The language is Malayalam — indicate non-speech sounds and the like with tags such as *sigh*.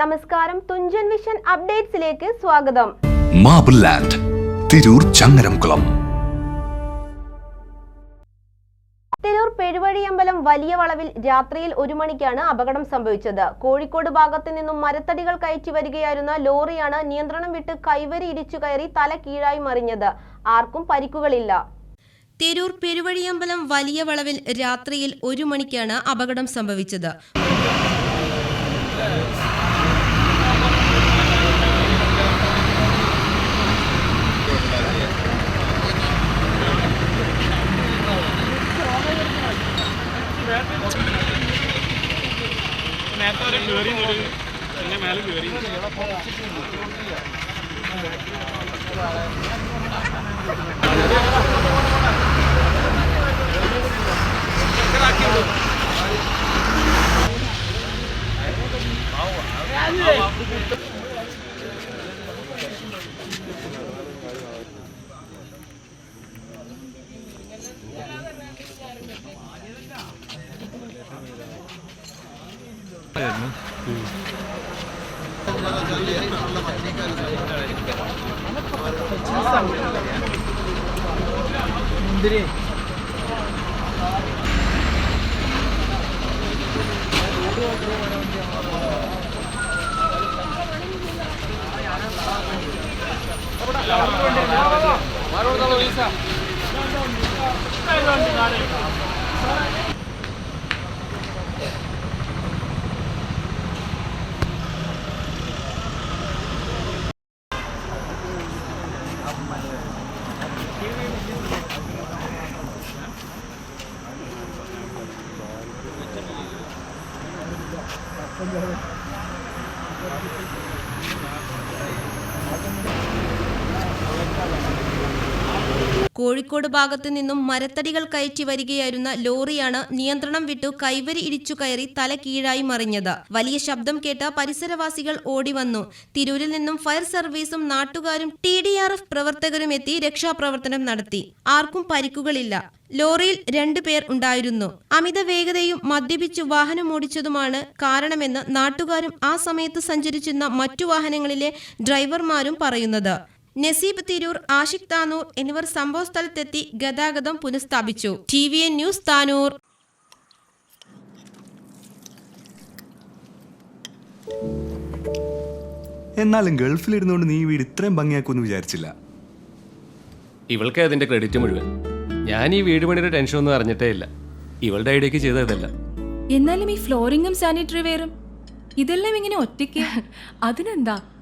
നമസ്കാരം. തുഞ്ചൻ വിഷൻ അപ്ഡേറ്റ്സിലേക്ക് സ്വാഗതം. Marble land Tirur Changaramkulam. Tirur Peruvazhiyambalam വലിയ വളവിൽ രാത്രിയിൽ ഒരു മണിക്കാണ് അപകടം സംഭവിച്ചത്. കോഴിക്കോട് ഭാഗത്ത് നിന്നും മരത്തടികൾ കയറ്റി വരികയായിരുന്ന ലോറിയാണ് നിയന്ത്രണം വിട്ട് കൈവരി ഇടിച്ചു കയറി തല കീഴായി മറിഞ്ഞത്. ആർക്കും പരിക്കുകളില്ല. തിരൂർ പെരുവഴിയമ്പലം വലിയ വളവിൽ രാത്രിയിൽ ഒരു മണിക്കാണ് അപകടം സംഭവിച്ചത്. നേരത്തെ വരെ കയറി ഒരു പിന്നെ മേലെ കയറി 네. 분들이 바로 나로 인사. समझा കോഴിക്കോട് ഭാഗത്ത് നിന്നും മരത്തടികൾ കയറ്റി വരികയായിരുന്ന ലോറിയാണ് നിയന്ത്രണം വിട്ടു കൈവരി ഇടിച്ചു കയറി തല കീഴായി മറിഞ്ഞത്. വലിയ ശബ്ദം കേട്ട പരിസരവാസികൾ ഓടിവന്നു തിരൂരിൽ നിന്നും ഫയർ സർവീസും നാട്ടുകാരും ടി ഡി ആർ എഫ് പ്രവർത്തകരും എത്തി രക്ഷാപ്രവർത്തനം നടത്തി. ആർക്കും പരിക്കുകളില്ല. ലോറിയിൽ രണ്ടു പേർ ഉണ്ടായിരുന്നു. അമിത വേഗതയും മദ്യപിച്ചു വാഹനമോടിച്ചതുമാണ് കാരണമെന്ന് നാട്ടുകാരും ആ സമയത്ത് സഞ്ചരിച്ചിരുന്ന മറ്റു വാഹനങ്ങളിലെ ഡ്രൈവർമാരും പറയുന്നത്. നസീബ് തിരൂർ ആഷിഖ് താനൂർ എന്നിവർ സംഭവ സ്ഥലത്തെത്തി ഗതാഗതം പുനഃസ്ഥാപിച്ചു. T V N news Tanur. എന്നാലും ഗൾഫിലിരുന്നുകൊണ്ട് നീ വീട് ഇത്രയും ഭംഗിയാക്കുമെന്ന് വിചാരിച്ചില്ല. ഇവൾക്ക് അതിന്റെ ക്രെഡിറ്റ് മുഴുവൻ. ഞാൻ ഈ വീട് പണിയുടെ ടെൻഷൻ ഒന്നും അറിഞ്ഞിട്ടേ ഇല്ല. ഇവളുടെ ഐഡിയക്ക് ചെയ്തതല്ല എന്നാലും ഈ ഫ്ലോറിങ്ങും സാനിറ്ററി വെയറും ഇതെല്ലാം ഇങ്ങനെ ഒറ്റയ്ക്ക്? *laughs* അതിനെന്താ?